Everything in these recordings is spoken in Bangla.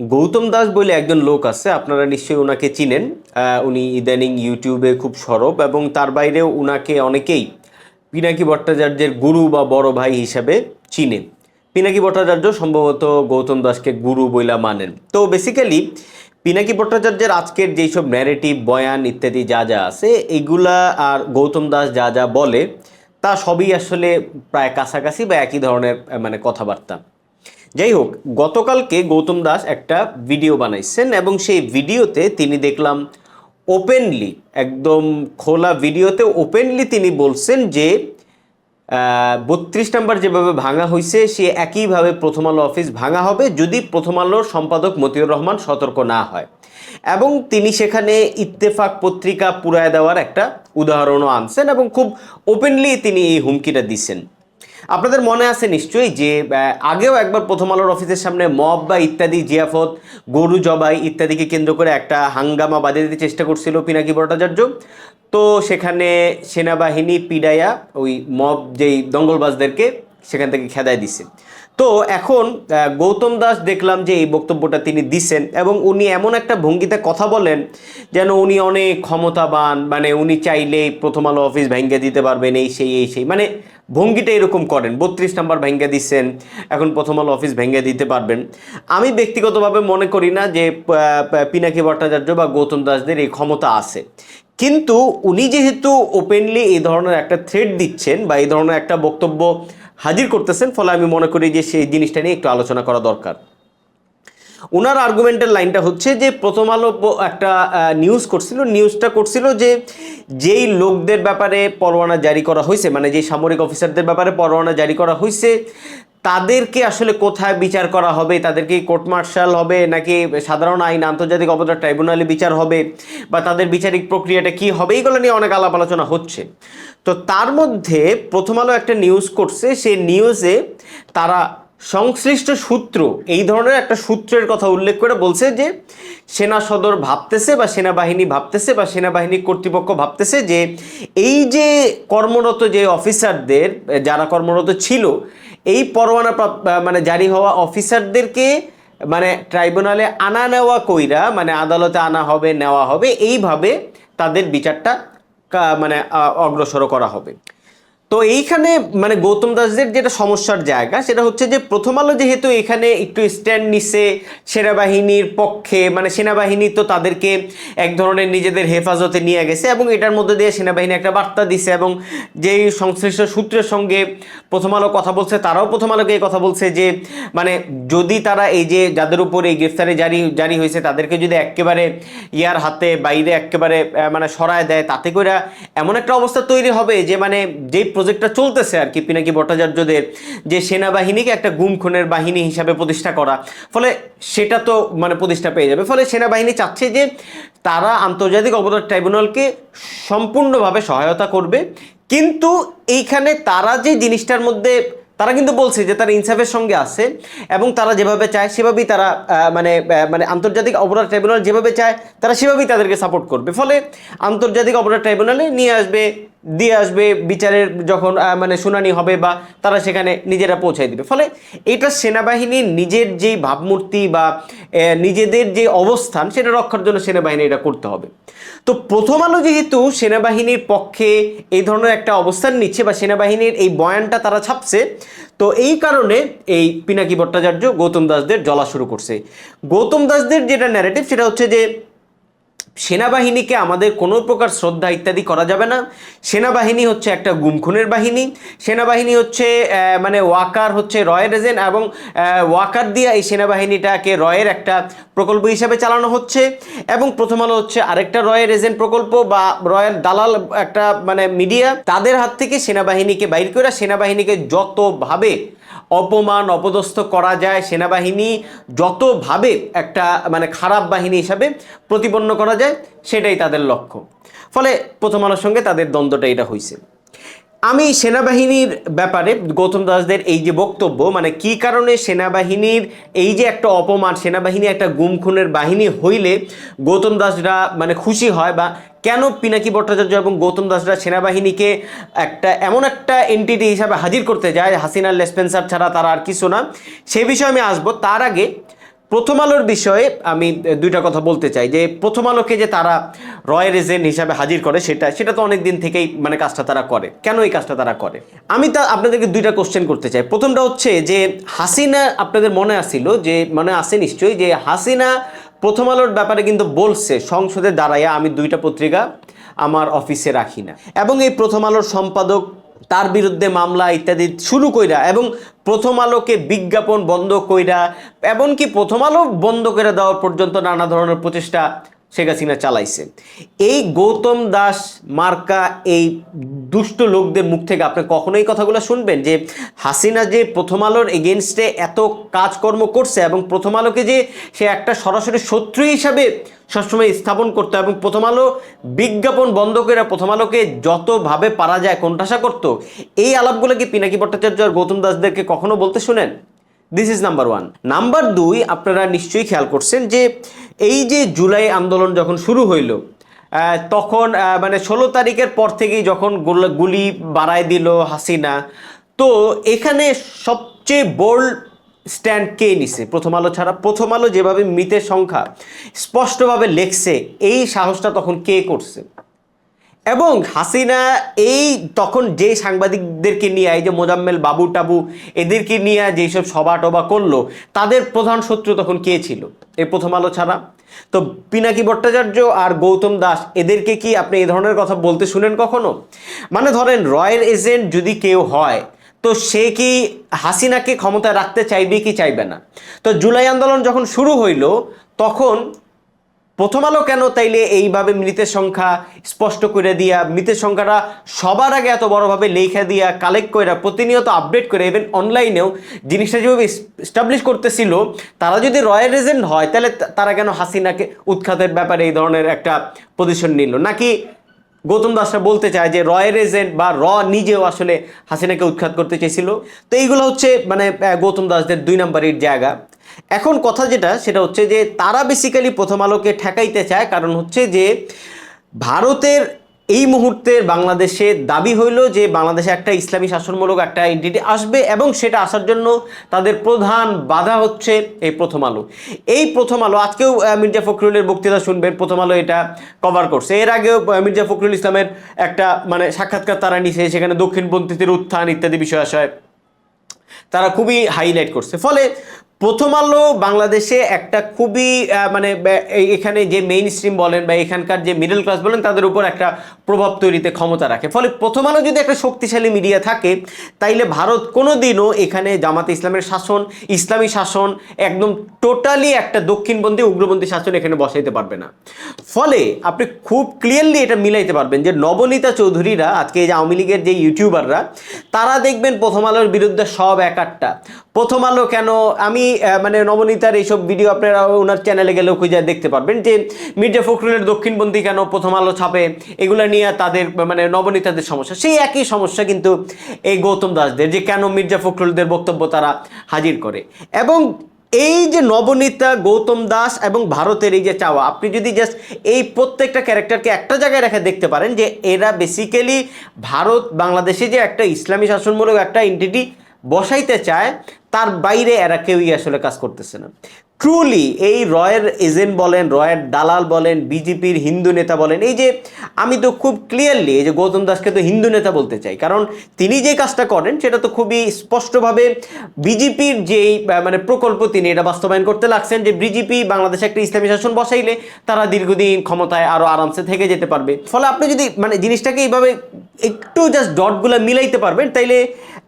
গৌতম দাস বলে একজন লোক আছে, আপনারা নিশ্চয়ই ওনাকে চিনেন। উনি ইদানিং ইউটিউবে খুব সরব এবং তার বাইরেও ওনাকে অনেকেই পিনাকি ভট্টাচার্যের গুরু বা বড় ভাই হিসাবে চিনে পিনাকি ভট্টাচার্য সম্ভবত গৌতম দাসকে গুরু বইলা মানেন। তো বেসিক্যালি পিনাকি ভট্টাচার্যের আজকের যেই সব ন্যারেটিভ বয়ান ইত্যাদি যা যা আছে, এগুলা আর গৌতম দাস যা যা বলে, তা সবই আসলে প্রায় কাছাকাছি বা একই ধরনের মানে কথাবার্তা। যাই হোক গতকালকে গৌতম দাস একটা ভিডিও বানাইছেন এবং সেই ভিডিওতে তিনি দেখলাম ওপেনলি একদম খোলা ভিডিওতে ওপেনলি তিনি বলছেন যে বত্রিশ নাম্বার যেভাবে ভাঙা হয়েছে সে একইভাবে প্রথম আলো অফিস ভাঙা হবে যদি প্রথম আলোর সম্পাদক মতিউর রহমান সতর্ক না হয়। এবং তিনি সেখানে ইত্তেফাক পত্রিকা পুরায় দেওয়ার একটা উদাহরণও আনছেন এবং খুব ওপেনলি তিনি এই হুমকিটা দিচ্ছেন আপনাদের মনে আছে নিশ্চয়ই যে আগেও একবার প্রথম আলোর অফিসের সামনে মব বা ইত্যাদি জিয়াফত, গরু জবাই ইত্যাদিকে কেন্দ্র করে একটা হাঙ্গামা বাঁধিয়ে দিতে চেষ্টা করছিল পিনাকি ভট্টাচার্য। তো সেখানে সেনাবাহিনী পিডায়া ওই মব যেই দঙ্গলবাজদেরকে সেখান থেকে খেদায় দিছে। তো এখন গৌতম দাস দেখলাম যে এই বক্তব্যটা তিনি দিছেন এবং উনি এমন একটা ভঙ্গিতে কথা বলেন যেন উনি অনেক ক্ষমতাবান মানে উনি চাইলেই প্রথম আলো অফিস ভেঙ্গে দিতে পারবেন, এই সেই এই সেই মানে ভঙ্গিটা এরকম করেন। বত্রিশ নাম্বার ভেঙ্গে দিচ্ছেন এখন প্রথম আলো অফিস ভেঙ্গে দিতে পারবেন। আমি ব্যক্তিগতভাবে মনে করি না যে পিনাকি ভট্টাচার্য বা গৌতম দাসদের এই ক্ষমতা আছে। কিন্তু উনি যেহেতু ওপেনলি এই ধরনের একটা থ্রেড দিচ্ছেন বা এই ধরনের একটা বক্তব্য হাজির করতেছেন, ফলে আমি মনে করি যে সেই জিনিসটা নিয়ে একটু আলোচনা করা দরকার। ওনার আর্গুমেন্টের লাইনটা হচ্ছে যে প্রথম আলো একটা নিউজ করছিল নিউজটা করছিল যে যেই লোকদের ব্যাপারে পরোয়ানা জারি করা হয়েছে মানে যেই সামরিক অফিসারদের ব্যাপারে পরোয়ানা জারি করা হয়েছে তাদেরকে আসলে কোথায় বিচার করা হবে? তাদেরকে কোর্ট মার্শাল হবে? নাকি সাধারণ আইন, আন্তর্জাতিক অপরাধ ট্রাইব্যুনালে বিচার হবে? বা তাদের বিচারিক প্রক্রিয়াটা কি হবে? এইগুলো নিয়ে অনেক আলাপ আলোচনা হচ্ছে। তো তার মধ্যে প্রথম আলো একটা নিউজ করছে সেই নিউজে তারা সংশ্লিষ্ট সূত্র, এই ধরনের একটা সূত্রের কথা উল্লেখ করে বলছে যে সেনা সদর ভাবতেছে বা সেনাবাহিনী ভাবতেছে বা সেনাবাহিনী কর্তৃপক্ষ ভাবতেছে যে এই যে কর্মরত যে অফিসারদের যারা কর্মরত ছিল, এই পরোয়ানা মানে জারি হওয়া অফিসারদেরকে মানে ট্রাইব্যুনালে আনা নেওয়া কইরা মানে আদালতে আনা হবে, নেওয়া হবে, এইভাবে তাদের বিচারটা মানে অগ্রসর করা হবে। তো এইখানে মানে গৌতম দাসদের যেটা সমস্যার জায়গা, সেটা হচ্ছে যে প্রথম আলো যেহেতু এখানে একটু স্ট্যান্ড নিছে, সেনাবাহিনীর পক্ষে মানে সেনাবাহিনী তো তাদেরকে এক ধরনের নিজেদের হেফাজতে নিয়ে গেছে এবং এটার মধ্যে দিয়ে সেনাবাহিনী একটা বার্তা দিছে এবং যেই সংশ্লিষ্ট সূত্রের সঙ্গে প্রথম আলো কথা বলছে, তারাও প্রথম আলোকে এই কথা বলছে যে মানে যদি তারা এই যে যাদের উপর এই গ্রেফতারি জারি জারি হয়েছে, তাদেরকে যদি একেবারে ইয়ার হাতে বাইরে একেবারে মানে সরায় দেয়, তাতে করে এমন একটা অবস্থা তৈরি হবে যে মানে যেই প্রজেক্টটা চলতেছে আর কি, পিনাকি ভট্টাচার্যদের যে সেনাবাহিনীকে একটা গুম খুনের বাহিনী হিসাবে প্রতিষ্ঠা করা। ফলে সেটা তো মানে প্রতিষ্ঠা পেয়ে যাবে। ফলে সেনাবাহিনী চাচ্ছে যে তারা আন্তর্জাতিক অপরাধ ট্রাইব্যুনালকে সম্পূর্ণভাবে সহায়তা করবে। কিন্তু এইখানে তারা যে জিনিসটার মধ্যে, তারা কিন্তু বলছে যে তারা ইনসাফের সঙ্গে আছে এবং তারা যেভাবে চায় সেভাবেই তারা মানে মানে আন্তর্জাতিক অপরাধ ট্রাইব্যুনাল যেভাবে চায়, তারা সেভাবেই তাদেরকে সাপোর্ট করবে। ফলে আন্তর্জাতিক অপরাধ ট্রাইব্যুনালে নিয়ে আসবে দিয়ে আসবে, বিচারের যখন মানে শুনানি হবে বা তারা সেখানে নিজেরা পৌঁছায় দিবে। ফলে এটা সেনাবাহিনীর নিজের যেই ভাবমূর্তি বা নিজেদের যে অবস্থান সেটা রক্ষার জন্য সেনাবাহিনী এটা করতে হবে। তো প্রথম আলো যেহেতু সেনাবাহিনীর পক্ষে এই ধরনের একটা অবস্থান নিচ্ছে বা সেনাবাহিনীর এই বয়ানটা তারা ছাপছে, তো এই কারণে এই পিনাকি ভট্টাচার্য গৌতম দাসদের জ্বলা শুরু করছে। গৌতম দাসদের যেটা ন্যারেটিভ সেটা হচ্ছে যে সেনাবাহিনীকে আমাদের কোনো প্রকার শ্রদ্ধা ইত্যাদি করা যাবে না। সেনাবাহিনী হচ্ছে একটা গুমখুনের বাহিনী। সেনাবাহিনী হচ্ছে মানে ওয়াকার হচ্ছে রয়ের এজেন্ট এবং ওয়াকার দিয়ে এই সেনাবাহিনীটাকে রয়ের একটা প্রকল্প হিসাবে চালানো হচ্ছে। এবং প্রথম আলো হচ্ছে আরেকটা রয়ের এজেন্ট প্রকল্প বা রয়ের দালাল একটা মানে মিডিয়া। তাদের হাত থেকে সেনাবাহিনীকে বাইর করে সেনাবাহিনীকে যতভাবে অপমান অপদস্থ করা যায় সেনাবাহিনী যতভাবে একটা মানে খারাপ বাহিনী হিসাবে প্রতিপন্ন করা যায়, সেটাই তাদের লক্ষ্য। ফলে প্রথম আলোর সঙ্গে তাদের দ্বন্দ্বটা এটা হয়েছে আমি সেনাবাহিনীর ব্যাপারে গৌতম দাসদের এই যে বক্তব্য মানে কি কারণে সেনাবাহিনীর এই যে একটা অপমান, সেনাবাহিনী একটা গুম খুনের বাহিনী হইলে গৌতম দাসরা মানে খুশি হয় বা কেন পিনাকি ভট্টাচার্য এবং গৌতম দাসরা সেনাবাহিনীকে একটা, এমন একটা এন্টিটি হিসাবে হাজির করতে যায় হাসিনা লেসপেন্সার ছাড়া তারা আর কিছু না। সে বিষয়ে আমি আসব। তার আগে প্রথম আলোর বিষয়ে আমি দুইটা কথা বলতে চাই। যে প্রথম আলোকে যে তারা রয়্যাল এজেন্ট হিসাবে হাজির করে সেটা সেটা তো অনেক দিন থেকেই মানে কাজটা তারা করে। কেন এই কাজটা তারা করে? আমি তা আপনাদেরকে দুইটা কোশ্চেন করতে চাই। প্রথমটা হচ্ছে যে হাসিনা, আপনাদের মনে আসছিল যে, মনে আসে নিশ্চয়ই যে হাসিনা প্রথম আলোর ব্যাপারে কিন্তু বলছে, সংসদে দাঁড়াইয়া আমি দুইটা পত্রিকা আমার অফিসে রাখি না। এবং এই প্রথম আলোর সম্পাদক তার বিরুদ্ধে মামলা ইত্যাদি শুরু কইরা এবং প্রথম আলোকে বিজ্ঞাপন বন্ধ কইরা, এমনকি প্রথম আলো বন্ধ করে দেওয়া পর্যন্ত নানা ধরনের প্রচেষ্টা শেখ হাসিনা চালাইছে। এই গৌতম দাস মার্কা এই দুষ্ট লোকদের মুখ থেকে আপনি কখনোই কথাগুলো শুনবেন যে হাসিনা যে প্রথম আলোর এগেনস্টে এত কাজকর্ম করছে এবং প্রথম আলোকে যে সে একটা সরাসরি শত্রু হিসাবে সবসময় স্থাপন করতো এবং প্রথম আলো বিজ্ঞাপন বন্ধ করে প্রথম আলোকে যতভাবে পারা যায় কোণঠাসা করতো, এই আলাপগুলো কি পিনাকি ভট্টাচার্য আর গৌতম দাসদেরকে কখনো বলতে শুনেন? This is number one number দুই, আপনারা নিশ্চয়ই খেয়াল করছেন যে এই যে জুলাই আন্দোলন যখন শুরু হইল তখন মানে ষোলো তারিখের পর থেকেই যখন গুলি বাড়ায় দিল হাসিনা, তো এখানে সবচেয়ে বোল্ড স্ট্যান্ড কে নিছে? প্রথম আলো ছাড়া, প্রথম আলো যেভাবে মৃতের সংখ্যা স্পষ্টভাবে লেখছে, এই সাহসটা তখন কে করছে? এবং হাসিনা এই তখন যে সাংবাদিকদেরকে নিয়ে, এই যে মোজাম্মেল বাবু টাবু এদেরকে নিয়ে যেসব সভা টভা করল, তাদের প্রধান শত্রু তখন কে ছিল? এই প্রথম আলো ছাড়া। তো পিনাকি ভট্টাচার্য আর গৌতম দাস, এদেরকে কি আপনি এই ধরনের কথা বলতে শুনেন কখনো? মানে ধরেন রয়্যাল এজেন্ট যদি কেউ হয়, তো সে কি হাসিনাকে ক্ষমতায় রাখতে চাইবে কি চাইবে না? তো জুলাই আন্দোলন যখন শুরু হইল, তখন প্রথম আলো কেন তাইলে এইভাবে মৃতের সংখ্যা স্পষ্ট করে দিয়া, মৃতের সংখ্যাটা সবার আগে এত বড়ভাবে লেখা দিয়া কালেক্ট করে প্রতিনিয়ত আপডেট করে ইভেন অনলাইনেও জিনিসটা যেভাবে স্টাবলিশ করতেছিল, তারা যদি রয়্যাল এজেন্ট হয়, তাহলে তারা কেন হাসিনাকে উৎখাতের ব্যাপারে এই ধরনের একটা পজিশন নিল? নাকি গৌতম দাসরা বলতে চায় যে রয়্যাল এজেন্ট বা র নিজেও আসলে হাসিনাকে উৎখাত করতে চেয়েছিল তো এইগুলো হচ্ছে মানে গৌতম দাসদের দুই নাম্বারের জায়গা। এখন কথা যেটা, সেটা হচ্ছে যে তারা বেসিক্যালি প্রথম আলোকে ঠেকাইতে চায়, কারণ হচ্ছে যে ভারতের এই মুহূর্তে বাংলাদেশে দাবি হইল যে বাংলাদেশে একটা ইসলামী শাসনমূলক একটা এন্টিটি আসবে এবং সেটা আসার জন্য তাদের প্রধান বাধা হচ্ছে এই প্রথম আলো। এই প্রথম আলো, আজকেও মির্জা ফখরুলের বক্তৃতা শুনবেন, প্রথম আলো এটা কভার করছে। এর আগেও মির্জা ফখরুল ইসলামের একটা মানে সাক্ষাৎকার তারা নিছে, সেখানে দক্ষিণপন্থীদের উত্থান ইত্যাদি বিষয় আসায়। তারা খুবই হাইলাইট করছে। ফলে প্রথম আলো বাংলাদেশে একটা খুবই মানে এখানে যে মেইন স্ট্রিম বলেন বা এখানকার যে মিডল ক্লাস বলেন, তাদের উপর একটা প্রভাব তৈরিতে ক্ষমতা রাখে। ফলে প্রথম আলো যদি একটা শক্তিশালী মিডিয়া থাকে, তাইলে ভারত কোনো দিনও এখানে জামাতে ইসলামের শাসন, ইসলামী শাসন, একদম টোটালি একটা দক্ষিণপন্থী উগ্রপন্থী শাসন এখানে বসাইতে পারবে না। ফলে আপনি খুব ক্লিয়ারলি এটা মিলাইতে পারবেন যে নবনীতা চৌধুরীরা, আজকে এই যে আওয়ামী লীগের যে ইউটিউবাররা তারা দেখবেন প্রথম আলোর বিরুদ্ধে সব এক আটটা। প্রথম আলো কেন, আমি মানে নবনীতার এইসব ভিডিও আপনারা ওনার চ্যানেলে গেলেও খুঁজে দেখতে পারবেন যে মির্জা ফখরুলের দক্ষিণপন্থী কেন প্রথম আলো ছাপে, এগুলো নিয়ে তাদের মানে নবনীতাদের সমস্যা। সেই একই সমস্যা কিন্তু এই গৌতম দাসদের, যে কেন মির্জা ফখরুলদের বক্তব্য তারা হাজির করে। এবং এই যে নবনীতা, গৌতম দাস এবং ভারতের এই যে চাওয়া, আপনি যদি জাস্ট এই প্রত্যেকটা ক্যারেক্টারকে একটা জায়গায় রেখে দেখতে পারেন যে এরা বেসিক্যালি ভারত, বাংলাদেশে যে একটা ইসলামী শাসনমূলক একটা এন্টিটি বসাইতে চায় তার বাইরে এরা কেউই আসলে কাজ করতেছে না। ট্রুলি এই রয়ের এজেন্ট বলেন, রয়ের দালাল বলেন, বিজেপির হিন্দু নেতা বলেন, এই যে আমি তো খুব ক্লিয়ারলি এই যে গৌতম দাসকে তো হিন্দু নেতা বলতে চাই, কারণ তিনি যে কাজটা করেন সেটা তো খুবই স্পষ্টভাবে বিজেপির যেই মানে প্রকল্প তিনি এটা বাস্তবায়ন করতে লাগছেন যে বিজেপি বাংলাদেশে একটা ইসলামী শাসন বসাইলে তারা দীর্ঘদিন ক্ষমতায় আরও আরামসে থেকে যেতে পারবে। ফলে আপনি যদি মানে জিনিসটাকে এইভাবে একটু জাস্ট ডটগুলো মিলাইতে পারবেন, তাইলে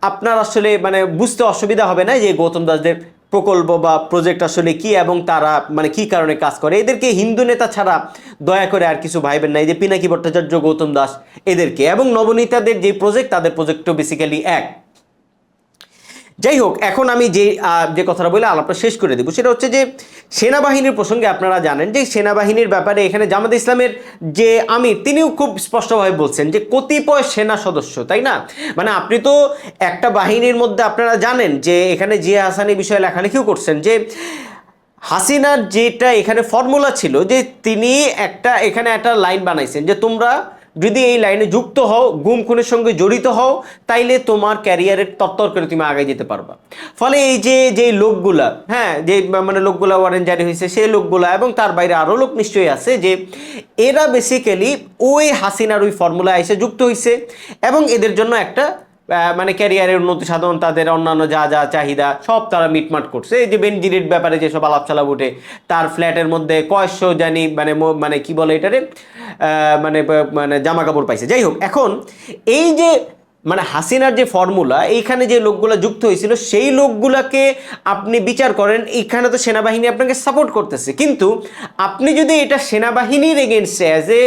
আপনার আসলে মানে বুঝতে অসুবিধা হবে না যে গৌতম দাসদের প্রকল্প বা প্রজেক্ট আসলে কি এবং তারা মানে কি কারণে কাজ করে? এদেরকে হিন্দু নেতা ছাড়া দয়া করে আর কিছু ভাইবেন না। এই যে পিনাকি ভট্টাচার্য, গৌতম দাস, এদেরকে। এবং নবনীতাদের যে প্রজেক্ট তাদের প্রজেক্টও বেসিক্যালি এক। যাই হোক, এখন আমি যে যে কথাটা বলে আলাপটা শেষ করে দেবো। সেটা হচ্ছে যে, সেনাবাহিনীর প্রসঙ্গে আপনারা জানেন যে, সেনাবাহিনীর ব্যাপারে এখানে জামাত ইসলামের যে আমি তিনিও খুব স্পষ্টভাবে বলছেন যে, কতিপয় সেনা সদস্য, তাই না? মানে আপনি তো একটা বাহিনীর মধ্যে আপনারা জানেন যে, এখানে জিয়া হাসানি বিষয়ে লেখালেখিও করছেন যে, হাসিনার যেটা এখানে ফর্মুলা ছিল যে, তিনি একটা, এখানে একটা লাইন বানাইছেন যে, তোমরা যদি এই লাইনে যুক্ত হও, গুম খুনের সঙ্গে জড়িত হও, তাইলে তোমার ক্যারিয়ারের তত্তর করে তুমি আগে যেতে পারবা। ফলে এই যে যে লোকগুলা হ্যাঁ যে মানে লোকগুলা ওয়ারেন্ট জারি হয়েছে সেই লোকগুলা এবং তার বাইরে আরও লোক নিশ্চয়ই আছে যে, এরা বেসিক্যালি ওই হাসিনার ওই ফর্মুলা এসে যুক্ত হয়েছে এবং এদের জন্য একটা মানে ক্যারিয়ারের উন্নতি সাধন, তাদের অন্যান্য যা যা চাহিদা, সব তারা মিটমাট করছে। এই যে বেনজিরের ব্যাপারে যেসব আলাপ চালাপ উঠে তার ফ্ল্যাটের মধ্যে কয়েকশো জানি মানে মানে কি বলে এটারে? মানে মানে জামা কাপড় পাইছে। যাই হোক এখন এই যে মানে হাসিনার যে ফর্মুলা এইখানে যে লোকগুলো যুক্ত হয়েছিল, সেই লোকগুলাকে আপনি বিচার করেন, এইখানে তো সেনাবাহিনী আপনাকে সাপোর্ট করতেছে। কিন্তু আপনি যদি এটা সেনাবাহিনীর এগেনস্টে অ্যাজ এ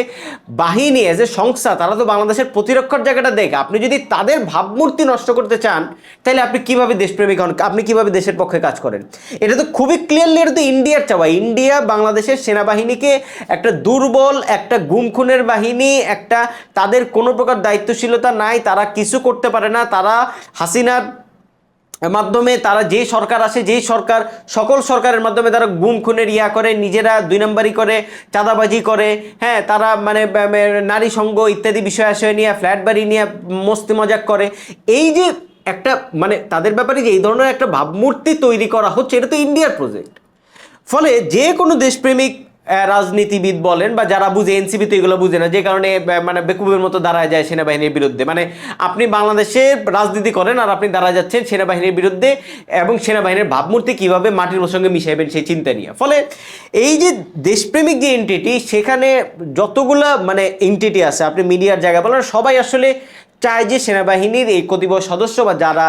বাহিনী অ্যাজ এ সংস্থা তারা তো বাংলাদেশের প্রতিরক্ষার জায়গাটা দেখে। আপনি যদি তাদের ভাবমূর্তি নষ্ট করতে চান, তাহলে আপনি কীভাবে দেশপ্রেমিক হন, আপনি কীভাবে দেশের পক্ষে কাজ করেন? এটা তো খুবই ক্লিয়ারলি এটা তো ইন্ডিয়ার চাওয়া। ইন্ডিয়া বাংলাদেশের সেনাবাহিনীকে একটা দুর্বল, একটা গুম খুনের বাহিনী, একটা তাদের কোনো প্রকার দায়িত্বশীলতা নাই, তারা কিছু করতে পারে না। তারা হাসিনার মাধ্যমে তারা যে সরকার আসে যেই সরকার সকল সরকারের মাধ্যমে তারা গুম, খুনের ইয়া করে, নিজেরা দুই নম্বরই করে, চাঁদাবাজি করে হ্যাঁ তারা মানে নারী সঙ্গ ইত্যাদি বিষয় আশয় নিয়ে, ফ্ল্যাট বাড়ি নিয়ে মস্তি মজাক করে। এই যে একটা মানে তাদের ব্যাপারে যে এই ধরনের একটা ভাবমূর্তি তৈরি করা হচ্ছে, এটা তো ইন্ডিয়ার প্রজেক্ট। ফলে যে কোনো দেশপ্রেমিক রাজনীতিবিদ বলেন বা যারা বুঝে এনসিপি তো এগুলো বুঝে না, যে কারণে মানে বেকুবের মতো দাঁড়ায় যায় সেনাবাহিনীর বিরুদ্ধে। মানে আপনি বাংলাদেশে রাজনীতি করেন আর আপনি দাঁড়া যাচ্ছেন সেনাবাহিনীর বিরুদ্ধে এবং সেনাবাহিনীর ভাবমূর্তি কীভাবে মাটির সঙ্গে মিশাইবেন সেই চিন্তা নিয়ে। ফলে এই যে দেশপ্রেমিক যে এন্টিটি সেখানে যতগুলা মানে এন্টিটি আছে, আপনি মিডিয়ার জায়গা বলেন, সবাই আসলে চায় যে সেনাবাহিনীর এই কতিপয় সদস্য বা যারা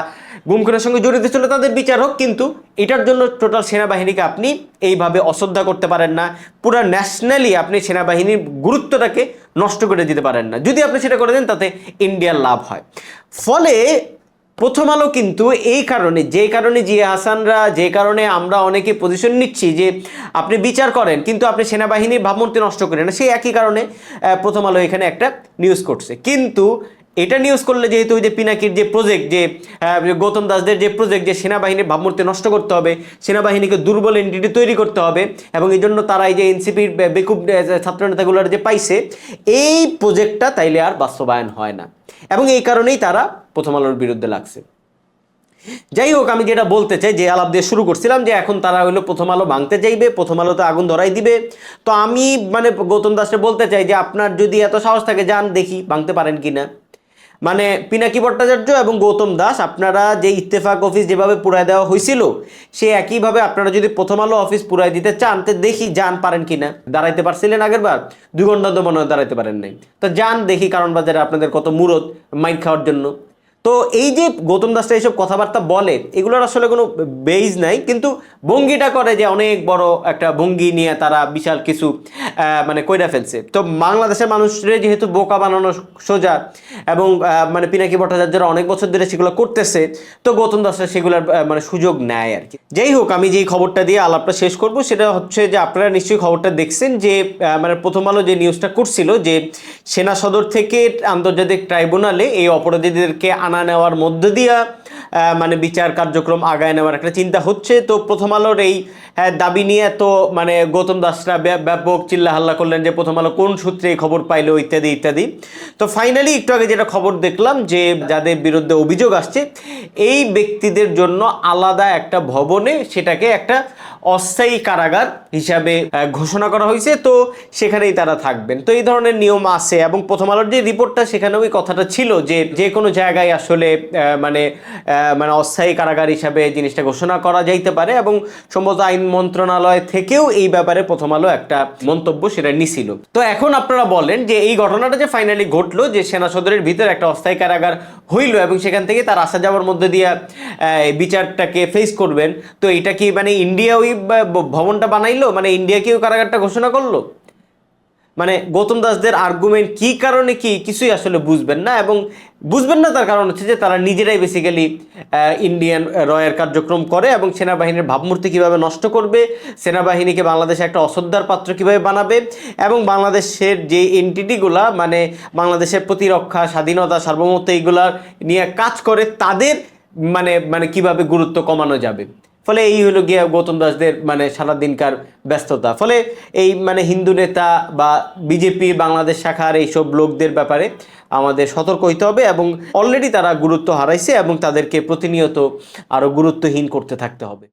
গুম খুনের সঙ্গে জড়িত ছিল তাদের বিচার হোক, কিন্তু এটার জন্য টোটাল সেনাবাহিনীকে আপনি এইভাবে অশ্রদ্ধা করতে পারেন না। পুরো ন্যাশনালি আপনি সেনাবাহিনীর গুরুত্বটাকে নষ্ট করে দিতে পারেন না। যদি আপনি সেটা করে দেন, তাতে ইন্ডিয়ার লাভ হয়। ফলে প্রথম আলো কিন্তু এই কারণে, যে কারণে জিয়া হাসানরা, যে কারণে আমরা অনেকে পজিশন নিচ্ছি যে আপনি বিচার করেন, কিন্তু আপনি সেনাবাহিনীর ভাবমূর্তি নষ্ট করেন সেই একই কারণে প্রথম আলো এখানে একটা নিউজ করছে। কিন্তু এটা নিউজ করলে যেহেতু ওই যে পিনাকির যে প্রজেক্ট যে গৌতম দাসদের যে প্রজেক্ট যে সেনাবাহিনীর ভাবমূর্তি নষ্ট করতে হবে, সেনাবাহিনীকে দুর্বল এন্টিটি তৈরি করতে হবে, এবং এই জন্য তারা এই যে এনসিপির বেকুব ছাত্রনেতাগুলোর যে পাইছে, এই প্রজেক্টটা তাইলে আর বাস্তবায়ন হয় না। এবং এই কারণেই তারা প্রথম আলোর বিরুদ্ধে লাগছে। যাই হোক, আমি যেটা বলতে চাই, যে আলাপ দিয়ে শুরু করছিলাম, যে এখন তারা হইল প্রথম আলো ভাঙতে চাইবে, প্রথম আলোতে আগুন ধরাই দিবে। তো আমি মানে গৌতম দাসকে বলতে চাই, যে আপনার যদি এত সাহস থাকে, যান দেখি ভাঙতে পারেন কিনা। মানে পিনাকি ভট্টাচার্য এবং গৌতম দাস, আপনারা যে ইত্তেফাক অফিস যেভাবে পুরায় দেওয়া হয়েছিল, সে একইভাবে আপনারা যদি প্রথম আলো অফিস পুরাই দিতে চান, তো দেখি যান পারেন কি না দাঁড়াইতে পারছিলেন আগের বার, দুই ঘণ্টা তো মনে হয় দাঁড়াইতে পারেন নাই। তো যান দেখি কারণ বাজারে আপনাদের কত মুরত মাইক খাওয়ার জন্য। তো এই যে গৌতম দাসটা এইসব কথাবার্তা বলে, এগুলোর আসলে কোনো বেইজ নাই, কিন্তু ভঙ্গিটা করে যে অনেক বড় একটা ভঙ্গি নিয়ে তারা বিশাল কিছু মানে কইরা ফেলছে। তো বাংলাদেশের মানুষরা যেহেতু বোকা বানানো সোজা এবং মানে পিনাকি ভট্টাচার্যরা অনেক বছর ধরে সেগুলো করতেছে, তো গৌতম দাসরা সেগুলোর মানে সুযোগ নেয় আর কি। যাই হোক, আমি যেই খবরটা দিয়ে আলাপটা শেষ করব, সেটা হচ্ছে যে আপনারা নিশ্চয়ই খবরটা দেখছেন যে মানে প্রথম আলো যে নিউজটা করছিল যে, সেনা সদর থেকে আন্তর্জাতিক ট্রাইব্যুনালে এই অপরাধীদেরকে আনা নেওয়ার মধ্য দিয়া মানে বিচার কার্যক্রম আগায় নেওয়ার একটা চিন্তা হচ্ছে। তো প্রথম আলোর এই দাবি নিয়ে তো মানে গৌতম দাসরা ব্য- ব্যাপক চিল্লা হাল্লা করলেন যে প্রথম আলো কোন সূত্রে এই খবর পাইলো, ইত্যাদি ইত্যাদি। তো ফাইনালি একটু আগে যেটা খবর দেখলাম যে যাদের বিরুদ্ধে অভিযোগ আসছে, এই ব্যক্তিদের জন্য আলাদা একটা ভবনে সেটাকে একটা অস্থায়ী কারাগার হিসাবে ঘোষণা করা হয়েছে। তো সেখানেই তারা থাকবেন। তো এই ধরনের নিয়ম আছে এবং প্রথম আলোর যে রিপোর্টটা সেখানে ওই কথাটা ছিল যে যে কোনো জায়গায় আসলে মানে মানে অস্থায়ী কারাগার হিসাবে জিনিসটা ঘোষণা করা যাইতে পারে এবং সম্ভবত আইন মন্ত্রণালয় থেকেও এই ব্যাপারে প্রথম আলো একটা মন্তব্য সেটা নিছিল। তো এখন আপনারা বলেন যে এই ঘটনাটা যে ফাইনালি ঘটলো, যে সেনা সদরের ভিতরে একটা অস্থায়ী কারাগার হইল এবং সেখান থেকে তার আসা যাওয়ার মধ্যে দিয়ে বিচারটাকে ফেস করবেন, তো এটা কি মানে ইন্ডিয়া ওই ভবনটা বানাইলো? মানে ইন্ডিয়া কি কারাগারটা ঘোষণা করল? মানে গৌতম দাসদের আর্গুমেন্ট কি কারণে কি কিছুই আসলে বুঝবেন না এবং বুঝবেন না তার কারণ হচ্ছে যে তারা নিজেরাই বেসিক্যালি ইন্ডিয়ান রয়ের কার্যক্রম করে এবং সেনাবাহিনীর ভাবমূর্তি কীভাবে নষ্ট করবে, সেনাবাহিনীকে বাংলাদেশে একটা অশ্রদ্ধার পাত্র কীভাবে বানাবে এবং বাংলাদেশের যে এনটিটিগুলা মানে বাংলাদেশের প্রতিরক্ষা, স্বাধীনতা, সার্বভৌমত্ব এইগুলা নিয়ে কাজ করে, তাদের মানে মানে কীভাবে গুরুত্ব কমানো যাবে? ফলে এই হলো গিয়া গৌতম দাসদের মানে সারাদিনকার ব্যস্ততা। ফলে এই মানে হিন্দু নেতা বা বিজেপি, বাংলাদেশ শাখার এইসব লোকদের ব্যাপারে আমাদের সতর্ক হইতে হবে এবং অলরেডি তারা গুরুত্ব হারাইছে এবং তাদেরকে প্রতিনিয়ত আরও গুরুত্বহীন করতে থাকতে হবে।